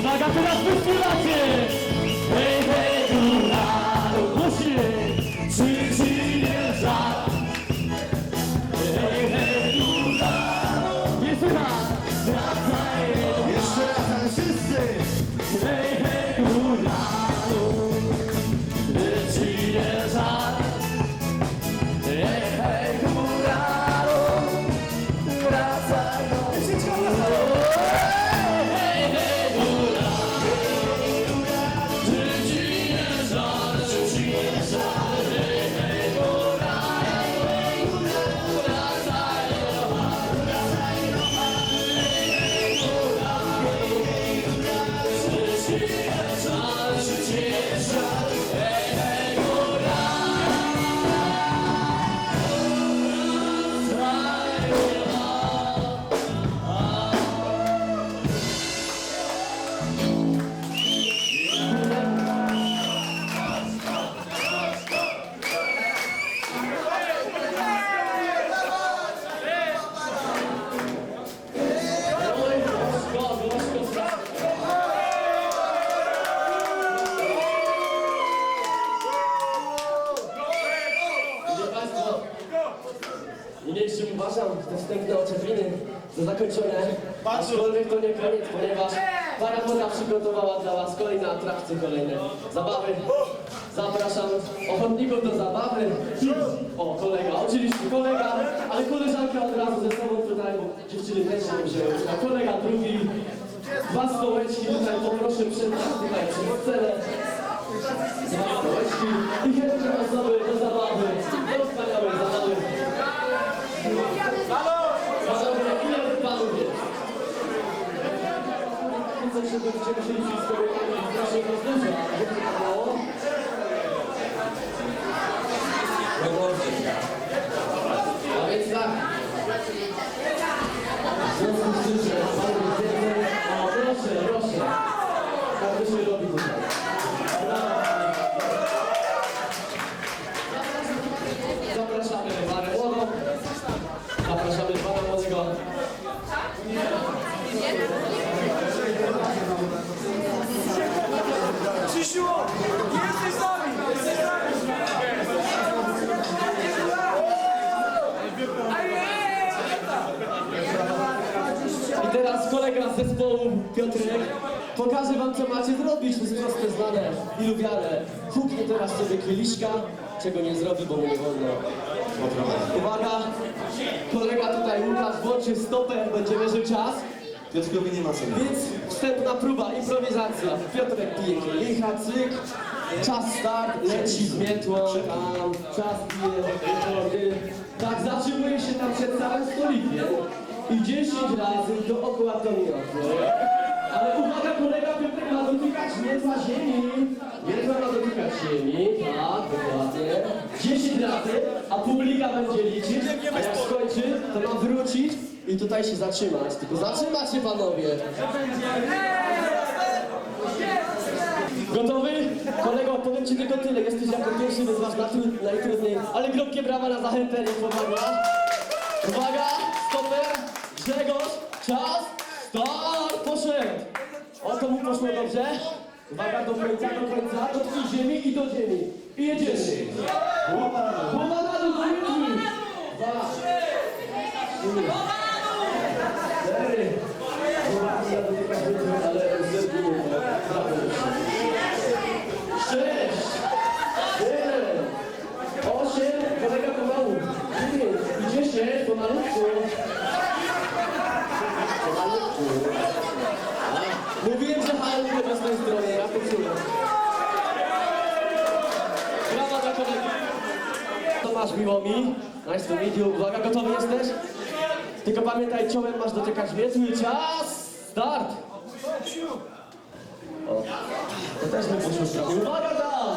Uwaga, teraz wyśpiewacie! Hej, hej, góra, musi! Czy ci nie to nie koniec, ponieważ para woda przygotowała dla Was kolejne atrakcje, kolejne zabawy. Zapraszam ochotników do zabawy. O, kolega, oczywiście kolega, ale koleżanka od razu ze sobą tutaj, bo dziewczyny też się wzięły. A kolega drugi, dwa stołeczki tutaj poproszę przed tutaj przed scenę. Dwa stołeczki i chętne osoby do zabawy, do wspaniałej zabawy. Panowie, ile wy panów jest? Widzę, że będziecie musieli się z kolegami w Piotrek pokaże wam co macie zrobić, to jest proste znane i lubiane. Huknie teraz sobie kieliszka, czego nie zrobi, bo mu nie wolno. Uwaga, kolega tutaj Łukasz włączy stopę, będzie mierzył czas. Piotrkowi nie ma co Więc wstępna próba, improwizacja. Piotrek pije kielicha, cyk. Czas start, leci z miętłą, tam, czas pije, wody. Tak, zatrzymuje się tam przed całym stolikiem i 10 razy dookoła to miotło. Ale uwaga, kolega Piotrek ma dotykać miętła ziemi. Miętła ma dotykać ziemi, tak, dokładnie. 10 razy, a publika będzie liczyć, a jak skończy, to ma wrócić i tutaj się zatrzymać. Tylko zatrzymać się panowie. Gotowy? Kolego, powiem ci tylko tyle. Jesteś jako pierwszy, więc masz najtrudniej. Ale gromkie brawa na zachętę, nie pomaga. Uwaga, Grzegorz, czas, start, poszedł. Oto mu poszło dobrze. Uwaga, do końca, do końca, do ziemi i do ziemi. I jedziemy. Głowa na dół, do jedni. Dwa. Cztery. Głowa na dół, ale ze dwóch. Sześć. Miło mi. Nice to meet you. Uwaga, gotowy jesteś? Tylko pamiętaj, czołem masz mnie. Twój czas, start! O, to też bym poszło. Uwaga, tam!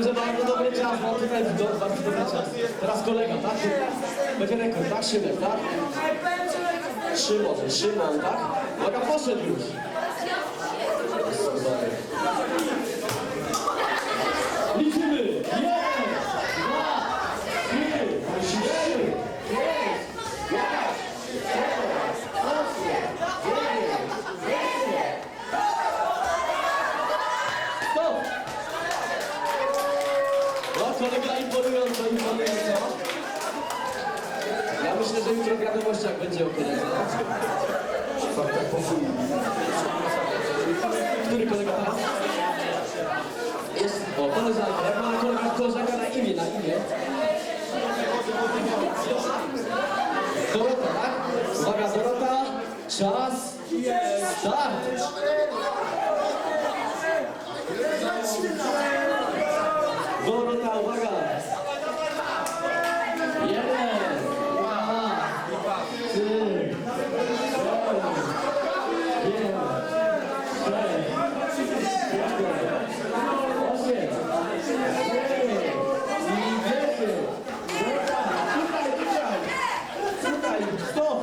Ja powiem, że bardzo dobry czas, mam tutaj do- bardzo dobry czas. Teraz kolega, tak? Będzie rekord, tak? Szymon, tak? Szymon, Szymon, tak? Uwaga, poszedł już. Liczymy! Jeden, dwa, trzy, cztery, pięć, sześć, siedem, osiem, dziewięć, dziesięć. Stop! No, kolega imponująco, imponująco. Ja myślę, że jutro w wiadomościach będzie o. Który kolega teraz? Jest, o, koleżanka. Jak ma kolega, koleżanka na imię, na imię. Dorota, tak? Uwaga, Dorota. Czas. Start. Dorota, uwaga! Jeden, dwa, trzy, cztery, pięć, sześć, siedem, osiem, dziewięć i dziesięć. Dorota, tutaj, tutaj, tutaj, stop!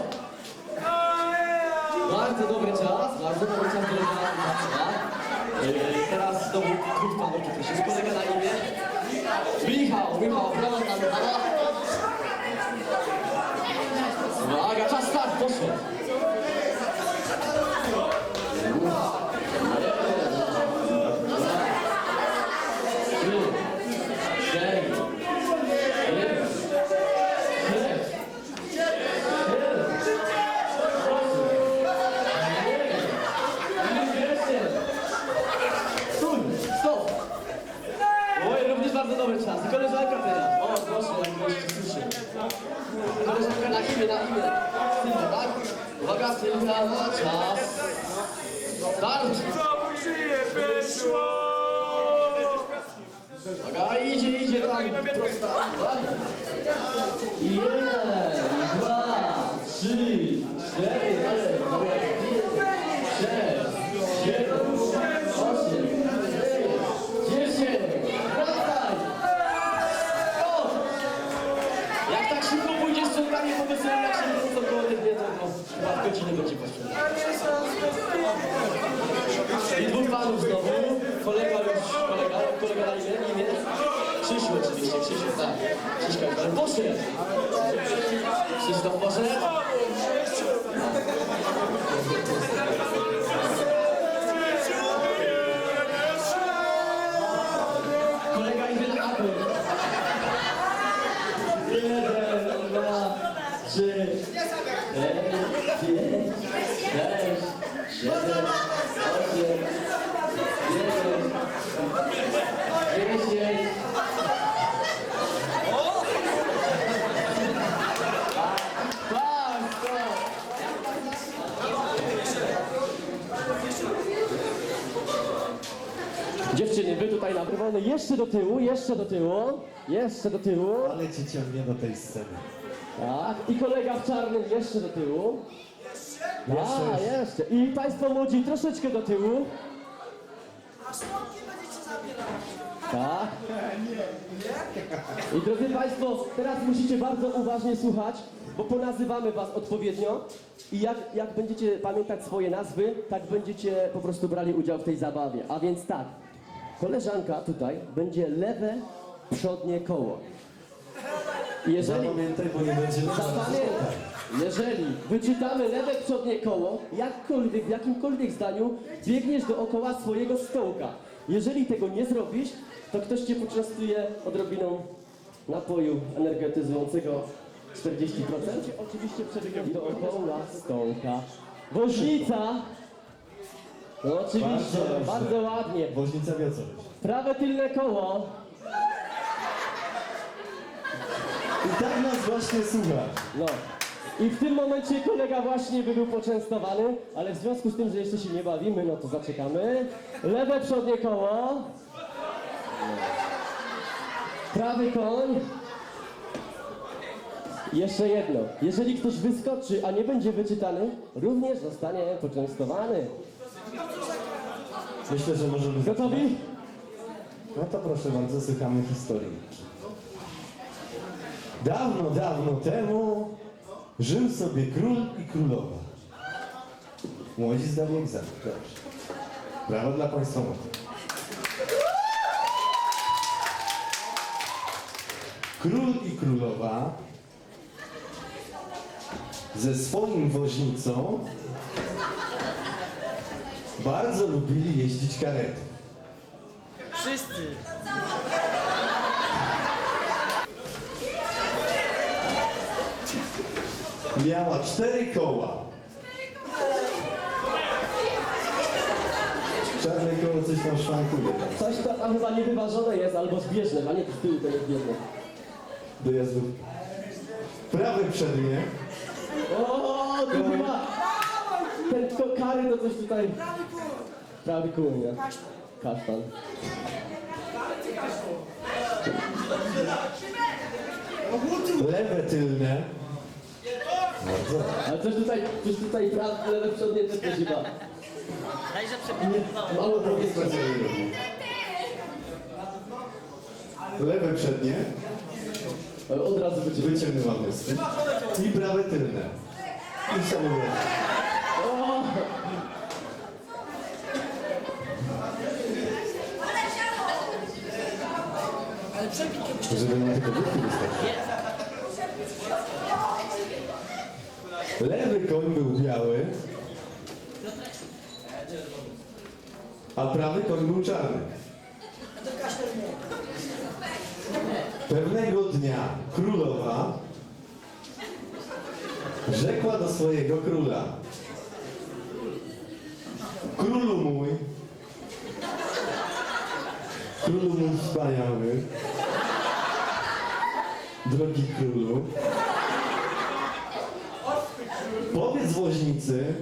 Bardzo dobry czas, bardzo dobry czas do Dorota. Yy, Teraz znowu dwóch panów, poprosimy kolega na imię. Michał, Michał, brawo dla Michała. Uwaga, czas start, poszło. Trzy, cztery, pięć, sześć, siedem, osiem, dziewięć, Stój, stop! Oj, również bardzo dobry czas. I koleżanka teraz. O, proszę, jak goście słyszy. Koleżanka na imię, na imię. Tak? Uwaga, Sylwia, na czas. Start! Uwaga, idzie, idzie tam. Prosta. Jeden, dwa, trzy, cztery, pięć, sześć, szybko pójdziesz ciągami po weselu, jak się wrócą koło jednie, to no, chyba w godzinę będzie poszło. I dwóch panów znowu. Kolega już, kolega, kolega na imię, imię. Krzysiu oczywiście, Krzysiu, tak. Krzyśka, ale poszedł. Krzysztof poszedł. Apel. Dziewczyny, wy tutaj nagrywamy jeszcze do tyłu, jeszcze do tyłu, jeszcze do tyłu. Ale cię ciągnie do tej sceny. Tak, i kolega w czarnym jeszcze do tyłu. A, jeszcze. I Państwo młodzi troszeczkę do tyłu. A szłonki będziecie zabierać. Tak. I drodzy Państwo, teraz musicie bardzo uważnie słuchać, bo ponazywamy Was odpowiednio i jak, jak będziecie pamiętać swoje nazwy, tak będziecie po prostu brali udział w tej zabawie. A więc tak, koleżanka tutaj będzie lewe przodnie koło. Jeżeli... Zapamiętaj, bo nie będzie Zapamiętaj, jeżeli wyczytamy lewe przodnie koło, jakkolwiek, w jakimkolwiek zdaniu, biegniesz dookoła swojego stołka. Jeżeli tego nie zrobisz, to ktoś cię poczęstuje odrobiną napoju energetyzującego 40%. Oczywiście przebiegniesz dookoła stołka. Woźnica! No oczywiście, Bardzo bardzo ładnie. Woźnica wie co. Prawe tylne koło. I tak nas właśnie słucha. No. I w tym momencie kolega właśnie by był poczęstowany, ale w związku z tym, że jeszcze się nie bawimy, no to zaczekamy. Lewe przodnie koło. Prawy koń. Jeszcze jedno. Jeżeli ktoś wyskoczy, a nie będzie wyczytany, również zostanie poczęstowany. Myślę, że możemy... Gotowi? No to proszę bardzo, słuchamy historii. Dawno, dawno temu żył sobie król i królowa. Młodzi zdali egzamin. Dobrze. Brawo dla Państwa. młodych. Król i królowa ze swoim woźnicą bardzo lubili jeździć karetą. Wszyscy. Miała cztery koła. Czarne koło coś tam szwankuje. Coś to tam chyba niewyważone jest, albo zbieżne, a nie z tyłu to jest zbieżne. Dojazdu. Prawe przednie. O, to chyba... Ten ko- kary to coś tutaj... Prawy. Prawy kół, nie? Kasztan. Kasztan. Lewe tylne. Ale coś tutaj, coś tutaj prawe, lewe przodnie też to chyba. Daj, że przebiegnie. Mało nie lubię. Lewe przednie. Od razu będzie. Wyciągnęłamy. I prawe tylne. I samolot. Ale przebiegnie. Żeby nam tylko wystarczyły. Lewy koń był biały, a prawy koń był czarny. Pewnego dnia królowa rzekła do swojego króla Królu mój, królu mój wspaniały, drogi królu, powiedz woźnicy,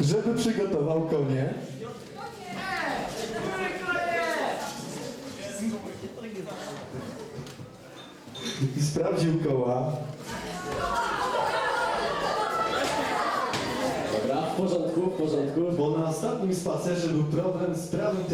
żeby przygotował konie. I sprawdził koła. Dobra, w porządku, w porządku. Bo na ostatnim spacerze był problem z prawym